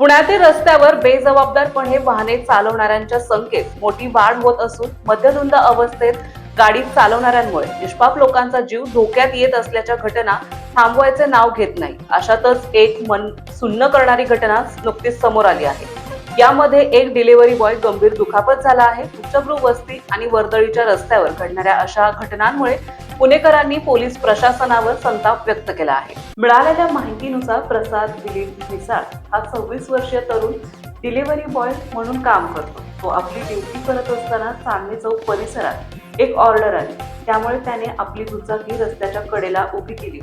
पुण्यातील रस्त्यावर बेजबाबदारपणे वाहने चालवणाऱ्यांच्या संख्येत मोठी वाढ होत असून मद्यधुंद अवस्थेत गाडी चालवणाऱ्यांमुळे निष्पाप लोकांचा जीव धोक्यात येत असल्याच्या घटना थांबवायचे नाव घेत नाही. अशातच एक मन सुन्न करणारी घटना नुकतीच समोर आली आहे. यामध्ये एक डिलिव्हरी बॉय गंभीर दुखापत झाला आहे. उच्चभ्रू वस्ती आणि वर्दळीच्या रस्त्यावर घडणाऱ्या अशा घटनांमुळे पुणेकरांनी पोलीस प्रशासनावर संताप व्यक्त केला आहे. मिळालेल्या माहितीनुसार प्रसाद दिलीप मिसाळ हा सव्वीस वर्षीय तरुण डिलिव्हरी बॉय म्हणून काम करतो. तो आपली ड्युटी करत असताना चांदणी चौक परिसरात एक ऑर्डर आली. त्यामुळे त्याने आपली दुचाकी रस्त्याच्या कडेला उभी केली.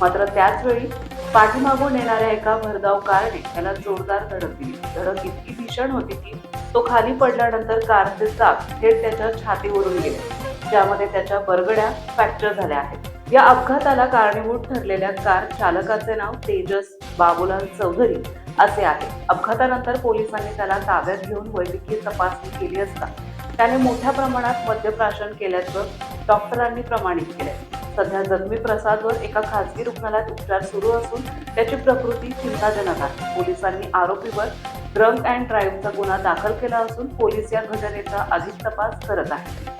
मात्र त्याच वेळी पाठीमागून येणाऱ्या एका भरधाव कारने त्याला जोरदार धडक दिली. धडक इतकी भीषण होती की तो खाली पडल्यानंतर कारचे चाक थेट त्याच्या छातीवरून गेले. ज्यामध्ये त्याच्या बरगड्या फ्रॅक्चर झाल्या आहेत. या अपघाताला कारणीभूत ठरलेल्या कार चालकाचे नाव तेजस बाबूलाल चौधरी असे आहे. अपघातानंतर पोलिसांनी त्याला ताब्यात घेऊन वैद्यकीय तपासणी केली असता त्याने मोठ्या प्रमाणात मद्यप्राशन केल्याचं डॉक्टरांनी प्रमाणित केले सध्या जखमी प्रसादवर एका खासगी रुग्णालयात उपचार सुरू असून त्याची प्रकृती चिंताजनक आहे. पोलिसांनी आरोपीवर ड्रंक अँड ड्राईव्हचा गुन्हा दाखल केला असून पोलीस या घटनेचा अधिक तपास करत आहेत.